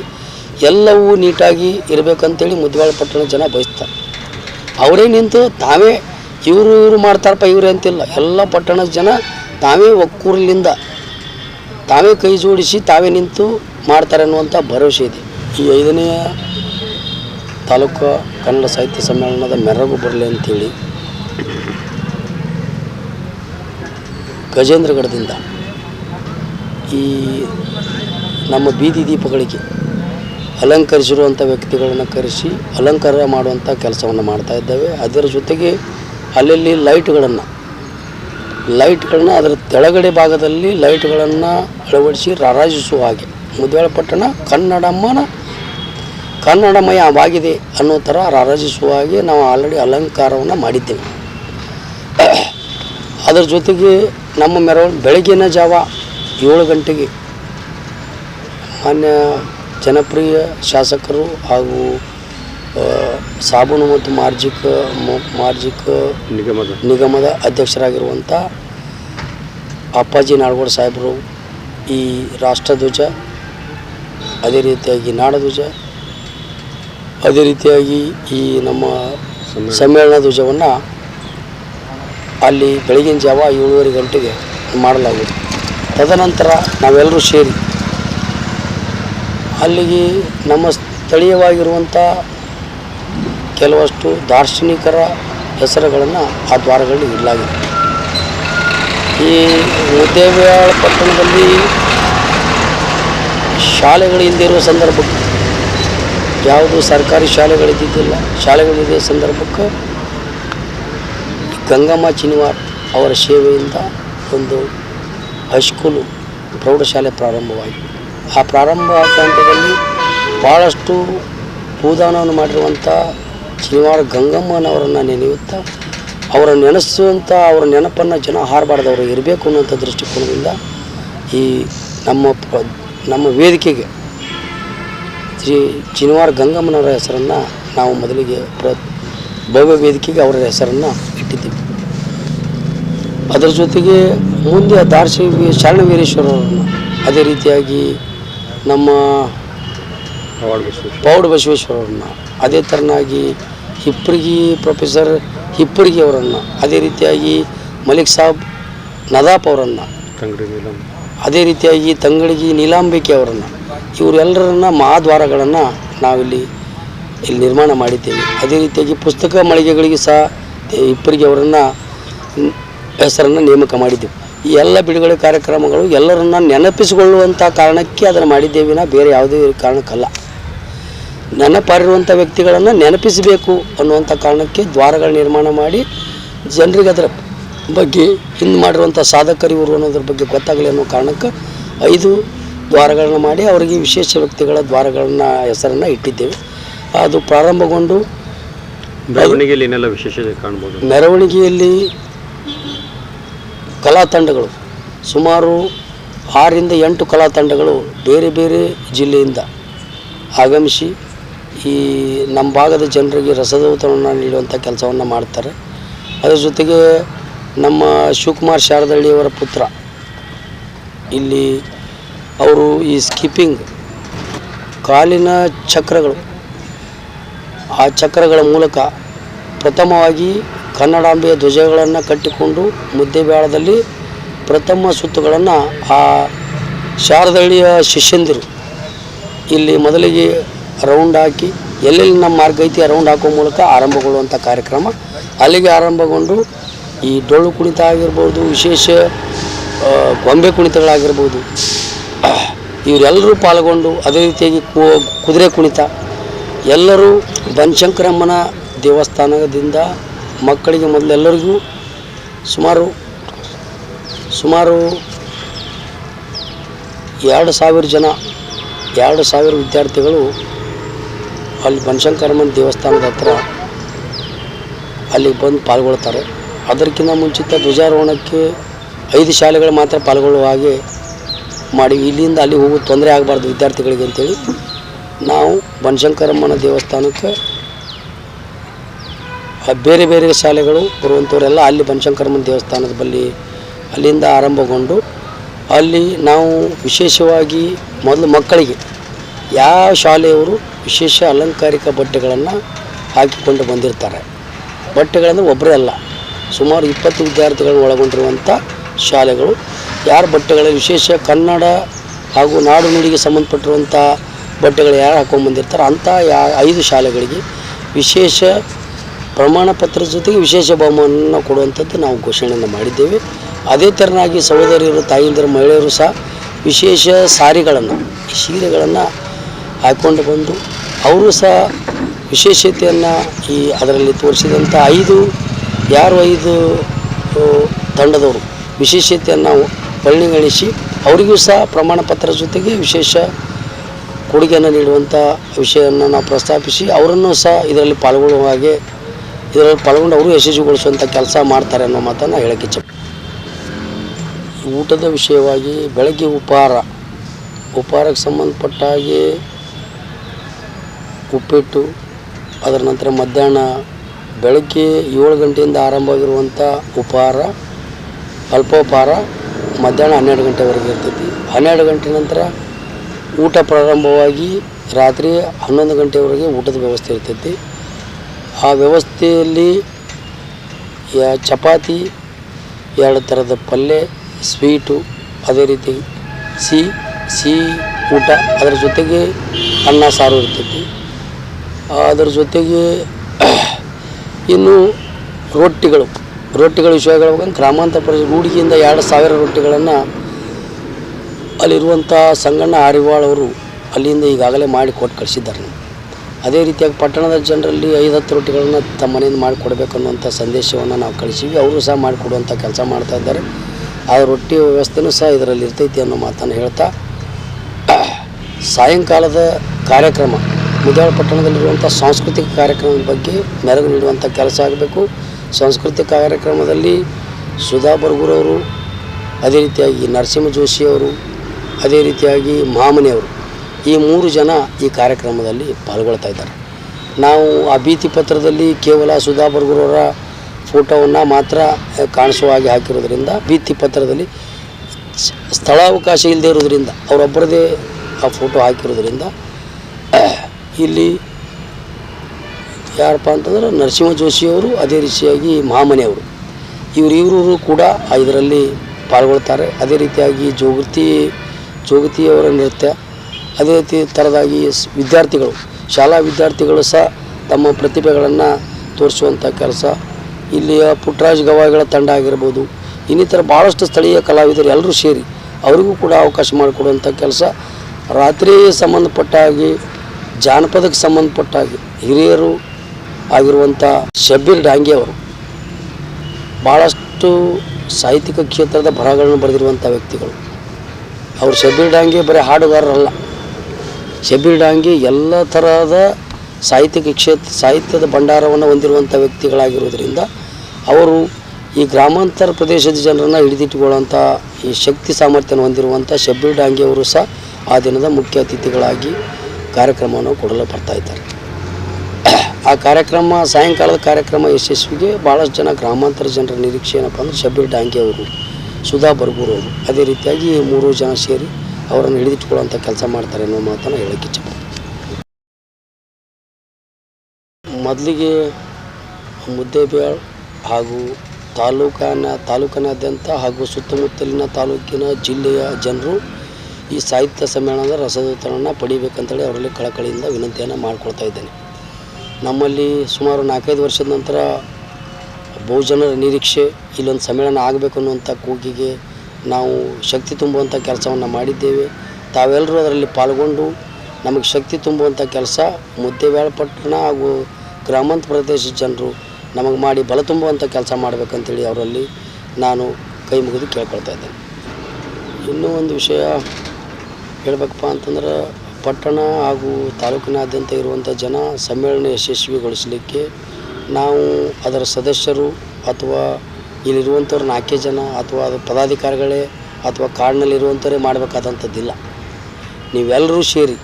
ಎಲ್ಲವೂ ನೀಟಾಗಿ ಇರಬೇಕಂತೇಳಿ ಮುದ್ದವಾಳ ಪಟ್ಟಣ ಜನ ಬಯಸ್ತಾರೆ. ಅವರೇ ನಿಂತು ತಾವೇ ಇವರು ಇವರು ಮಾಡ್ತಾರಪ್ಪ, ಇವರೇ ಅಂತಿಲ್ಲ. ಎಲ್ಲ ಪಟ್ಟಣದ ಜನ ತಾವೇ ಒಕ್ಕೂರಲಿಂದ ತಾವೇ ಕೈ ಜೋಡಿಸಿ ತಾವೇ ನಿಂತು ಮಾಡ್ತಾರೆ ಅನ್ನುವಂಥ ಭರವಸೆ ಇದೆ. ಈ ಐದನೆಯ ತಾಲೂಕು ಕನ್ನಡ ಸಾಹಿತ್ಯ ಸಮ್ಮೇಳನದ ಮೆರಗು ಬರಲಿ ಅಂಥೇಳಿ ಗಜೇಂದ್ರಗಢದಿಂದ ಈ ನಮ್ಮ ಬೀದಿ ದೀಪಗಳಿಗೆ ಅಲಂಕರಿಸಿರುವಂಥ ವ್ಯಕ್ತಿಗಳನ್ನು ಕರೆಸಿ ಅಲಂಕಾರ ಮಾಡುವಂಥ ಕೆಲಸವನ್ನು ಮಾಡ್ತಾ ಇದ್ದೇವೆ. ಅದರ ಜೊತೆಗೆ ಅಲ್ಲಲ್ಲಿ ಲೈಟ್ಗಳನ್ನು, ಲೈಟ್ಗಳನ್ನ ಅದರ ತೆಳಗಡೆ ಭಾಗದಲ್ಲಿ ಲೈಟ್ಗಳನ್ನು ಅಳವಡಿಸಿ ರಾರಾಜಿಸುವ ಹಾಗೆ ಮುದ್ವಾಳ ಪಟ್ಟಣ ಕನ್ನಡಮ್ಮನ ಕನ್ನಡಮಯವಾಗಿದೆ ಅನ್ನೋ ಥರ ರಾರಾಜಿಸುವ ಹಾಗೆ ನಾವು ಆಲ್ರೆಡಿ ಅಲಂಕಾರವನ್ನು ಮಾಡಿದ್ದೇವೆ. ಅದರ ಜೊತೆಗೆ ನಮ್ಮ ಮೆರವಣಿಗೆ ಬೆಳಗಿನ ಜಾವ ಏಳು ಗಂಟೆಗೆ ಮಾನ್ಯ ಜನಪ್ರಿಯ ಶಾಸಕರು ಹಾಗೂ ಸಾಬೂನು ಮತ್ತು ಮಾರ್ಜಿಕ ಮಾರ್ಜಿಕ ನಿಗಮದ ನಿಗಮದ ಅಧ್ಯಕ್ಷರಾಗಿರುವಂಥ ಅಪ್ಪಾಜಿ ನಾಡಗೌಡ ಸಾಹೇಬರು ಈ ರಾಷ್ಟ್ರಧ್ವಜ ಅದೇ ರೀತಿಯಾಗಿ ನಾಡಧ್ವಜ, ಅದೇ ರೀತಿಯಾಗಿ ಈ ನಮ್ಮ ಸಮ್ಮೇಳನ ಧ್ವಜವನ್ನು ಅಲ್ಲಿ ಬೆಳಗಿನ ಜಾವ ಏಳುವರೆ ಗಂಟೆಗೆ ಮಾಡಲಾಗುವುದು. ತದನಂತರ ನಾವೆಲ್ಲರೂ ಸೇರಿ ಅಲ್ಲಿಗೆ ನಮ್ಮ ಸ್ಥಳೀಯವಾಗಿರುವಂಥ ಕೆಲವಷ್ಟು ದಾರ್ಶನಿಕರ ಹೆಸರುಗಳನ್ನು ಆ ದ್ವಾರಗಳಲ್ಲಿ ಇಡಲಾಗಿದೆ. ಈ ಮುದ್ದೇಬಿಹಾಳ ಪಟ್ಟಣದಲ್ಲಿ ಶಾಲೆಗಳು ಇಲ್ಲದಿರುವ ಸಂದರ್ಭಕ್ಕೆ ಯಾವುದು ಸರ್ಕಾರಿ ಶಾಲೆಗಳಿದ್ದಿದ್ದಿಲ್ಲ ಶಾಲೆಗಳಿದ್ದ ಸಂದರ್ಭಕ್ಕೆ ಗಂಗಮ್ಮ ಚಿನಿವಾರ್ ಅವರ ಸೇವೆಯಿಂದ ಒಂದು ಹೈಸ್ಕೂಲು ಪ್ರೌಢಶಾಲೆ ಪ್ರಾರಂಭವಾಯಿತು. ಆ ಪ್ರಾರಂಭ ಹಂತದಲ್ಲಿ ಭಾಳಷ್ಟು ಭೂದಾನವನ್ನು ಮಾಡಿರುವಂಥ ಚಿನಿವಾರ ಗಂಗಮ್ಮನವರನ್ನು ನೆನೆಯುತ್ತಾ ಅವರ ನೆನೆಸುವಂಥ, ಅವರ ನೆನಪನ್ನು ಜನ ಹಾರಬಾರ್ದವರು ಇರಬೇಕು ಅನ್ನುವಂಥ ದೃಷ್ಟಿಕೋನದಿಂದ ಈ ನಮ್ಮ ನಮ್ಮ ವೇದಿಕೆಗೆ ಶ್ರೀ ಚಿನ್ವಾರ ಗಂಗಮ್ಮನವರ ಹೆಸರನ್ನು ನಾವು ಮೊದಲಿಗೆ ಪ್ರ ಭವ್ಯ ವೇದಿಕೆಗೆ ಅವರ ಹೆಸರನ್ನು ಇಟ್ಟಿದ್ದೀವಿ. ಅದರ ಜೊತೆಗೆ ಮುಂದೆ ದಾರ್ಶಿ ಶರಣವೀರೇಶ್ವರರನ್ನು ಅದೇ ರೀತಿಯಾಗಿ ನಮ್ಮ ಪೌಡ್ ಬಸವೇಶ್ವರರನ್ನು ಅದೇ ಥರನಾಗಿ ಹಿಪ್ಪರಿಗಿ ಪ್ರೊಫೆಸರ್ ಹಿಪ್ಪರಿಗಿ ಅವರನ್ನು ಅದೇ ರೀತಿಯಾಗಿ ಮಲಿಕ್ ಸಾಬ್ ನದಾಪ್ ಅವರನ್ನು ಅದೇ ರೀತಿಯಾಗಿ ತಂಗಳಗಿ ನೀಲಾಂಬಿಕೆ ಅವರನ್ನು, ಇವರೆಲ್ಲರನ್ನ ಮಹಾದ್ವಾರಗಳನ್ನು ನಾವಿಲ್ಲಿ ಇಲ್ಲಿ ನಿರ್ಮಾಣ ಮಾಡಿದ್ದೇವೆ. ಅದೇ ರೀತಿಯಾಗಿ ಪುಸ್ತಕ ಮಳಿಗೆಗಳಿಗೆ ಸಹ ಇಬ್ಬರಿಗೆ ಅವರನ್ನು ಹೆಸರನ್ನು ನೇಮಕ ಮಾಡಿದ್ದೆವು. ಈ ಎಲ್ಲ ಬಿಡುಗಡೆ ಕಾರ್ಯಕ್ರಮಗಳು ಎಲ್ಲರನ್ನ ನೆನಪಿಸಿಕೊಳ್ಳುವಂಥ ಕಾರಣಕ್ಕೆ ಅದನ್ನು ಮಾಡಿದ್ದೇವಿನ ವಿನಾ ಬೇರೆ ಯಾವುದೇ ಕಾರಣಕ್ಕಲ್ಲ. ನೆನಪಾರಿರುವಂಥ ವ್ಯಕ್ತಿಗಳನ್ನು ನೆನಪಿಸಬೇಕು ಅನ್ನುವಂಥ ಕಾರಣಕ್ಕೆ ದ್ವಾರಗಳ ನಿರ್ಮಾಣ ಮಾಡಿ ಜನರಿಗೆ ಅದರ ಬಗ್ಗೆ ಹಿಂದೆ ಮಾಡಿರುವಂಥ ಸಾಧಕರು ಇವರು ಅನ್ನೋದ್ರ ಬಗ್ಗೆ ಗೊತ್ತಾಗಲಿ ಅನ್ನೋ ಕಾರಣಕ್ಕೆ ಐದು ದ್ವಾರಗಳನ್ನು ಮಾಡಿ ಅವರಿಗೆ ವಿಶೇಷ ವ್ಯಕ್ತಿಗಳ ದ್ವಾರಗಳನ್ನು ಹೆಸರನ್ನು ಇಟ್ಟಿದ್ದೇವೆ. ಅದು ಪ್ರಾರಂಭಗೊಂಡು ಮೆರವಣಿಗೆಯಲ್ಲಿ ಏನೆಲ್ಲ ವಿಶೇಷತೆ ಕಾಣ್ಬೋದು? ಮೆರವಣಿಗೆಯಲ್ಲಿ ಕಲಾ ತಂಡಗಳು ಸುಮಾರು ಆರರಿಂದ ಎಂಟು ಕಲಾ ತಂಡಗಳು ಬೇರೆ ಬೇರೆ ಜಿಲ್ಲೆಯಿಂದ ಆಗಮಿಸಿ ಈ ನಮ್ಮ ಭಾಗದ ಜನರಿಗೆ ರಸದೌತವನ್ನು ನೀಡುವಂಥ ಕೆಲಸವನ್ನು ಮಾಡ್ತಾರೆ. ಅದರ ಜೊತೆಗೆ ನಮ್ಮ ಶಿವಕುಮಾರ್ ಶಾರದಹಳ್ಳಿಯವರ ಪುತ್ರ. ಇಲ್ಲಿ ಅವರು ಈ ಸ್ಕಿಪ್ಪಿಂಗ್ ಕಾಲಿನ ಚಕ್ರಗಳು. ಆ ಚಕ್ರಗಳ ಮೂಲಕ ಪ್ರಥಮವಾಗಿ ಕನ್ನಡಾಂಬೆಯ ಧ್ವಜಗಳನ್ನು ಕಟ್ಟಿಕೊಂಡು ಮುದ್ದೆಬೇಳದಲ್ಲಿ ಪ್ರಥಮ ಸುತ್ತುಗಳನ್ನು ಆ ಶಾರದಹಳ್ಳಿಯ ಶಿಷ್ಯಂದಿರು ಇಲ್ಲಿ ಮೊದಲಿಗೆ ರೌಂಡ್ ಹಾಕಿ, ಎಲ್ಲೆಲ್ಲಿ ನಮ್ಮ ಮಾರ್ಗ ಐತಿ ರೌಂಡ್ ಹಾಕೋ ಮೂಲಕ ಆರಂಭಗೊಳ್ಳುವಂಥ ಕಾರ್ಯಕ್ರಮ ಅಲ್ಲಿಗೆ ಆರಂಭಗೊಂಡು ಈ ಡೊಳ್ಳು ಕುಣಿತ ಆಗಿರ್ಬೋದು, ವಿಶೇಷ ಗೊಂಬೆ ಕುಣಿತಗಳಾಗಿರ್ಬೋದು, ಇವರೆಲ್ಲರೂ ಪಾಲ್ಗೊಂಡು ಅದೇ ರೀತಿಯಾಗಿ ಕುದುರೆ ಕುಣಿತ. ಎಲ್ಲರೂ ಬನಶಂಕರಮ್ಮನ ದೇವಸ್ಥಾನದಿಂದ ಮಕ್ಕಳಿಗೆ ಮೊದಲೆಲ್ಲರಿಗೂ ಸುಮಾರು ಸುಮಾರು ಎರಡು ಸಾವಿರ ಜನ, ಎರಡು ಸಾವಿರ ವಿದ್ಯಾರ್ಥಿಗಳು ಅಲ್ಲಿ ಬನಶಂಕರಮ್ಮನ ದೇವಸ್ಥಾನದ ಹತ್ರ ಅಲ್ಲಿಗೆ ಬಂದು ಪಾಲ್ಗೊಳ್ತಾರೆ. ಅದಕ್ಕಿಂತ ಮುಂಚಿತ ಧ್ವಜಾರೋಹಣಕ್ಕೆ ಐದು ಶಾಲೆಗಳು ಮಾತ್ರ ಪಾಲ್ಗೊಳ್ಳುವ ಹಾಗೆ ಮಾಡಿ ಇಲ್ಲಿಂದ ಅಲ್ಲಿ ಹೋಗೋ ತೊಂದರೆ ಆಗಬಾರ್ದು ವಿದ್ಯಾರ್ಥಿಗಳಿಗೆ ಅಂತೇಳಿ ನಾವು ಬನಶಂಕರಮ್ಮನ ದೇವಸ್ಥಾನಕ್ಕೆ ಬೇರೆ ಬೇರೆ ಶಾಲೆಗಳು ಬರುವಂಥವರೆಲ್ಲ ಅಲ್ಲಿ ಬನಶಂಕರಮ್ಮನ ದೇವಸ್ಥಾನದ ಬಳಿ ಅಲ್ಲಿಂದ ಆರಂಭಗೊಂಡು ಅಲ್ಲಿ ನಾವು ವಿಶೇಷವಾಗಿ ಮೊದಲು ಮಕ್ಕಳಿಗೆ ಯಾವ ಶಾಲೆಯವರು ವಿಶೇಷ ಅಲಂಕಾರಿಕ ಬಟ್ಟೆಗಳನ್ನು ಹಾಕಿಕೊಂಡು ಬಂದಿರ್ತಾರೆ. ಬಟ್ಟೆಗಳಂದರೆ ಒಬ್ಬರೇ ಅಲ್ಲ. ಸುಮಾರು ಇಪ್ಪತ್ತು ವಿದ್ಯಾರ್ಥಿಗಳನ್ನು ಒಳಗೊಂಡಿರುವಂಥ ಶಾಲೆಗಳು. ಯಾರ ಬಟ್ಟೆಗಳ ವಿಶೇಷ ಕನ್ನಡ ಹಾಗೂ ನಾಡು ನುಡಿಗೆ ಸಂಬಂಧಪಟ್ಟಿರುವಂಥ ಬಟ್ಟೆಗಳು ಯಾರು ಹಾಕೊಂಡ್ಬಂದಿರ್ತಾರೆ ಅಂಥ ಯಾ ಐದು ಶಾಲೆಗಳಿಗೆ ವಿಶೇಷ ಪ್ರಮಾಣ ಪತ್ರದ ಜೊತೆಗೆ ವಿಶೇಷ ಬಹುಮಾನವನ್ನು ಕೊಡುವಂಥದ್ದು ನಾವು ಘೋಷಣೆಯನ್ನು ಮಾಡಿದ್ದೇವೆ. ಅದೇ ಥರನಾಗಿ ಸಹೋದರಿಯರು ತಾಯಂದಿರು ಮಹಿಳೆಯರು ಸಹ ವಿಶೇಷ ಸಾರಿಗಳನ್ನು ಸೀರೆಗಳನ್ನು ಹಾಕ್ಕೊಂಡು ಬಂದು ಅವರು ಸಹ ವಿಶೇಷತೆಯನ್ನು ಈ ಅದರಲ್ಲಿ ತೋರಿಸಿದಂಥ ಐದು ಯಾರು ಐದು ತಂಡದವರು? ವಿಶೇಷತೆಯನ್ನು ಪರಿಗಣಿಸಿ ಅವರಿಗೂ ಸಹ ಪ್ರಮಾಣ ಪತ್ರ ಜೊತೆಗೆ ವಿಶೇಷ ಕೊಡುಗೆಯನ್ನು ನೀಡುವಂಥ ವಿಷಯವನ್ನು ನಾವು ಪ್ರಸ್ತಾಪಿಸಿ ಅವರನ್ನು ಸಹ ಇದರಲ್ಲಿ ಪಾಲ್ಗೊಳ್ಳುವ ಹಾಗೆ, ಇದರಲ್ಲಿ ಪಾಲ್ಗೊಂಡು ಅವರು ಯಶಸ್ವಿಗೊಳಿಸುವಂಥ ಕೆಲಸ ಮಾಡ್ತಾರೆ ಅನ್ನೋ ಮಾತನ್ನು ಹೇಳಕ್ಕೆ ಇಚ್ಛೆ ಊಟದ ವಿಷಯವಾಗಿ ಬೆಳಗ್ಗೆ ಉಪಹಾರ, ಉಪಹಾರಕ್ಕೆ ಸಂಬಂಧಪಟ್ಟ ಹಾಗೆ ಉಪ್ಪಿಟ್ಟು, ಅದರ ನಂತರ ಮಧ್ಯಾಹ್ನ ಬೆಳಗ್ಗೆ ಏಳು ಗಂಟೆಯಿಂದ ಆರಂಭವಾಗಿರುವಂಥ ಉಪಹಾರ, ಅಲ್ಪೋಪಹಾರ ಮಧ್ಯಾಹ್ನ ಹನ್ನೆರಡು ಗಂಟೆವರೆಗೆ ಇರ್ತೈತಿ. ಹನ್ನೆರಡು ಗಂಟೆ ನಂತರ ಊಟ ಪ್ರಾರಂಭವಾಗಿ ರಾತ್ರಿ ಹನ್ನೊಂದು ಗಂಟೆವರೆಗೆ ಊಟದ ವ್ಯವಸ್ಥೆ ಇರ್ತೈತಿ. ಆ ವ್ಯವಸ್ಥೆಯಲ್ಲಿ ಚಪಾತಿ, ಎರಡು ಥರದ ಪಲ್ಯ ಸ್ವೀಟು, ಅದೇ ರೀತಿ ಸಿಹಿ ಸಿಹಿ ಊಟ. ಅದರ ಜೊತೆಗೆ ಅನ್ನ ಸಾರು ಇರ್ತೈತಿ. ಅದರ ಜೊತೆಗೆ ಇನ್ನು ರೊಟ್ಟಿಗಳು, ರೊಟ್ಟಿಗಳ ವಿಷಯಗಳು ಗ್ರಾಮಾಂತರ ಪ್ರದೇಶ ಹೂಡಿಕೆಯಿಂದ ಎರಡು ಸಾವಿರ ರೊಟ್ಟಿಗಳನ್ನು ಅಲ್ಲಿರುವಂಥ ಸಂಗಣ್ಣ ಆರಿವಾಳ್ ಅವರು ಅಲ್ಲಿಂದ ಈಗಾಗಲೇ ಮಾಡಿ ಕೊಟ್ಟು ಕಳಿಸಿದ್ದಾರೆ. ನಾವು ಅದೇ ರೀತಿಯಾಗಿ ಪಟ್ಟಣದ ಜನರಲ್ಲಿ ಐದು ಹತ್ತು ರೊಟ್ಟಿಗಳನ್ನು ತಮ್ಮ ಮನೆಯಿಂದ ಮಾಡಿಕೊಡ್ಬೇಕು ಅನ್ನುವಂಥ ಸಂದೇಶವನ್ನು ನಾವು ಕಳಿಸಿವಿ ಅವರು ಸಹ ಮಾಡಿಕೊಡುವಂಥ ಕೆಲಸ ಮಾಡ್ತಾ ಇದ್ದಾರೆ. ಆ ರೊಟ್ಟಿ ವ್ಯವಸ್ಥೆನೂ ಸಹ ಇದರಲ್ಲಿ ಇರ್ತೈತಿ ಅನ್ನೋ ಮಾತನ್ನು ಹೇಳ್ತಾ, ಸಾಯಂಕಾಲದ ಕಾರ್ಯಕ್ರಮ ಮುದ್ಯಾಳ ಪಟ್ಟಣದಲ್ಲಿರುವಂಥ ಸಾಂಸ್ಕೃತಿಕ ಕಾರ್ಯಕ್ರಮದ ಬಗ್ಗೆ ಮೆರಗು ನೀಡುವಂಥ ಕೆಲಸ ಆಗಬೇಕು. ಸಾಂಸ್ಕೃತಿಕ ಕಾರ್ಯಕ್ರಮದಲ್ಲಿ ಸುಧಾ ಬರ್ಗೂರವರು, ಅದೇ ರೀತಿಯಾಗಿ ನರಸಿಂಹ ಜೋಶಿ ಅವರು, ಅದೇ ರೀತಿಯಾಗಿ ಮಾಮನೆಯವರು ಈ ಮೂರು ಜನ ಈ ಕಾರ್ಯಕ್ರಮದಲ್ಲಿ ಪಾಲ್ಗೊಳ್ತಾ ಇದ್ದಾರೆ. ನಾವು ಆ ಭೀತಿ ಪತ್ರದಲ್ಲಿ ಕೇವಲ ಸುಧಾ ಬರ್ಗೂರವರ ಫೋಟೋವನ್ನು ಮಾತ್ರ ಕಾಣಿಸುವ ಹಾಗೆ ಹಾಕಿರೋದ್ರಿಂದ ಭೀತಿ ಪತ್ರದಲ್ಲಿ ಸ್ಥಳಾವಕಾಶ ಇಲ್ಲದೆ ಇರೋದ್ರಿಂದ ಅವರೊಬ್ಬರದೇ ಆ ಫೋಟೋ ಹಾಕಿರೋದ್ರಿಂದ ಇಲ್ಲಿ ಯಾರಪ್ಪ ಅಂತಂದ್ರೆ ನರಸಿಂಹ ಜೋಶಿಯವರು ಅದೇ ರೀತಿಯಾಗಿ ಮಹಾಮನೆಯವರು ಇವರಿವರು ಇವರು ಕೂಡ ಇದರಲ್ಲಿ ಪಾಲ್ಗೊಳ್ತಾರೆ. ಅದೇ ರೀತಿಯಾಗಿ ಜೋಗತಿ, ಜೋಗತಿಯವರ ನೃತ್ಯ, ಅದೇ ರೀತಿ ಥರದಾಗಿ ವಿದ್ಯಾರ್ಥಿಗಳು, ಶಾಲಾ ವಿದ್ಯಾರ್ಥಿಗಳು ಸಹ ತಮ್ಮ ಪ್ರತಿಭೆಗಳನ್ನು ತೋರಿಸುವಂಥ ಕೆಲಸ. ಇಲ್ಲಿಯ ಪುಟ್ಟರಾಜ್ ಗವಾಯಿಗಳ ತಂಡ ಆಗಿರ್ಬೋದು, ಇನ್ನಿತರ ಭಾಳಷ್ಟು ಸ್ಥಳೀಯ ಕಲಾವಿದರು ಎಲ್ಲರೂ ಸೇರಿ ಅವರಿಗೂ ಕೂಡ ಅವಕಾಶ ಮಾಡಿಕೊಡುವಂಥ ಕೆಲಸ. ರಾತ್ರಿ ಸಂಬಂಧಪಟ್ಟ ಹಾಗೆ ಜಾನಪದಕ್ಕೆ ಸಂಬಂಧಪಟ್ಟ ಹಿರಿಯರು ಆಗಿರುವಂಥ ಶಬ್ಬೀರ್ ಡಾಂಗೆ ಅವರು ಭಾಳಷ್ಟು ಸಾಹಿತ್ಯಿಕ ಕ್ಷೇತ್ರದ ಬರಹಗಳನ್ನು ಬರೆದಿರುವಂಥ ವ್ಯಕ್ತಿಗಳು. ಅವರು ಶಬ್ಬೀರ್ ಡಾಂಗೆ ಬರೀ ಹಾಡುಗಾರರಲ್ಲ. ಶಬ್ಬೀರ್ ಡಾಂಗಿ ಎಲ್ಲ ಥರದ ಸಾಹಿತ್ಯಿಕ ಕ್ಷೇತ್ರ ಸಾಹಿತ್ಯದ ಭಂಡಾರವನ್ನು ಹೊಂದಿರುವಂಥ ವ್ಯಕ್ತಿಗಳಾಗಿರೋದ್ರಿಂದ ಅವರು ಈ ಗ್ರಾಮಾಂತರ ಪ್ರದೇಶದ ಜನರನ್ನು ಹಿಡಿದಿಟ್ಟುಕೊಳ್ಳುವಂಥ ಈ ಶಕ್ತಿ ಸಾಮರ್ಥ್ಯನ ಹೊಂದಿರುವಂಥ ಶಬ್ಬೀರ್ ಡಾಂಗೆ ಅವರು ಸಹ ಆ ದಿನದ ಮುಖ್ಯ ಅತಿಥಿಗಳಾಗಿ ಕಾರ್ಯಕ್ರಮವನ್ನು ಕೊಡಲು ಬರ್ತಾ ಇದ್ದಾರೆ. ಆ ಕಾರ್ಯಕ್ರಮ, ಸಾಯಂಕಾಲದ ಕಾರ್ಯಕ್ರಮ ಯಶಸ್ವಿಗೆ ಭಾಳಷ್ಟು ಜನ ಗ್ರಾಮಾಂತರ ಜನರ ನಿರೀಕ್ಷೆ ಏನಪ್ಪ ಅಂದ್ರೆ ಶಬ್ಬೀರ್ ಡಾಂಗೆ ಅವರು, ಸುಧಾ ಬರ್ಗೂರು ಅವರು. ಅದೇ ರೀತಿಯಾಗಿ ಮೂರು ಜನ ಸೇರಿ ಅವರನ್ನು ಹಿಡಿದಿಟ್ಕೊಳ್ಳುವಂಥ ಕೆಲಸ ಮಾಡ್ತಾರೆ ಅನ್ನೋ ಮಾತನ್ನು ಹೇಳೋಕ್ಕೆ ಇಚ್ಛೆ ಮೊದಲಿಗೆ ಮುದ್ದೇಬೇಳ್ ಹಾಗೂ ತಾಲೂಕಿನ, ತಾಲೂಕಿನಾದ್ಯಂತ ಹಾಗೂ ಸುತ್ತಮುತ್ತಲಿನ ತಾಲೂಕಿನ ಜಿಲ್ಲೆಯ ಜನರು ಈ ಸಾಹಿತ್ಯ ಸಮ್ಮೇಳನದ ರಸದೌತಣವನ್ನು ಪಡಿಬೇಕಂತೇಳಿ ಅವರಲ್ಲಿ ಕಳಕಳಿಯಿಂದ ವಿನಂತಿಯನ್ನು ಮಾಡ್ಕೊಳ್ತಾ ಇದ್ದೇನೆ. ನಮ್ಮಲ್ಲಿ ಸುಮಾರು ನಾಲ್ಕೈದು ವರ್ಷದ ನಂತರ ಬಹುಜನರ ನಿರೀಕ್ಷೆ, ಇಲ್ಲೊಂದು ಸಮ್ಮೇಳನ ಆಗಬೇಕು ಅನ್ನುವಂಥ ಕೂಗಿಗೆ ನಾವು ಶಕ್ತಿ ತುಂಬುವಂಥ ಕೆಲಸವನ್ನು ಮಾಡಿದ್ದೇವೆ. ತಾವೆಲ್ಲರೂ ಅದರಲ್ಲಿ ಪಾಲ್ಗೊಂಡು ನಮಗೆ ಶಕ್ತಿ ತುಂಬುವಂಥ ಕೆಲಸ ಮುದ್ದೆ ಹಾಗೂ ಗ್ರಾಮಾಂತರ ಪ್ರದೇಶದ ಜನರು ನಮಗೆ ಮಾಡಿ ಬಲ ತುಂಬುವಂಥ ಕೆಲಸ ಮಾಡಬೇಕಂತೇಳಿ ಅವರಲ್ಲಿ ನಾನು ಕೈ ಮುಗಿದು ಕೇಳ್ಕೊಳ್ತಾ ಇದ್ದೇನೆ. ಇನ್ನೂ ಒಂದು ವಿಷಯ ಹೇಳ್ಬೇಕಪ್ಪ ಅಂತಂದ್ರೆ ಪಟ್ಟಣ ಹಾಗೂ ತಾಲೂಕಿನಾದ್ಯಂತ ಇರುವಂಥ ಜನ ಸಮ್ಮೇಳನ ಯಶಸ್ವಿಗೊಳಿಸಲಿಕ್ಕೆ ನಾವು ಅದರ ಸದಸ್ಯರು ಅಥವಾ ಇಲ್ಲಿರುವಂಥವ್ರು ನಾಲ್ಕೇ ಜನ ಅಥವಾ ಅದು ಪದಾಧಿಕಾರಿಗಳೇ ಅಥವಾ ಕಾಡಿನಲ್ಲಿರುವಂಥವರೇ ಮಾಡಬೇಕಾದಂಥದ್ದಿಲ್ಲ. ನೀವೆಲ್ಲರೂ ಸೇರಿ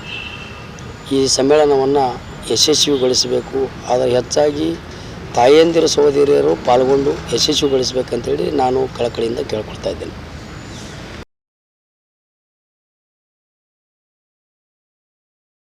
ಈ ಸಮ್ಮೇಳನವನ್ನು ಯಶಸ್ವಿಗೊಳಿಸಬೇಕು. ಆದರೆ ಹೆಚ್ಚಾಗಿ ತಾಯಂದಿರ ಸಹೋದರಿಯರು ಪಾಲ್ಗೊಂಡು ಯಶಸ್ವಿಗೊಳಿಸಬೇಕಂತೇಳಿ ನಾನು ಕಳಕಳಿಯಿಂದ ಕೇಳ್ಕೊಳ್ತಾ ಇದ್ದೇನೆ.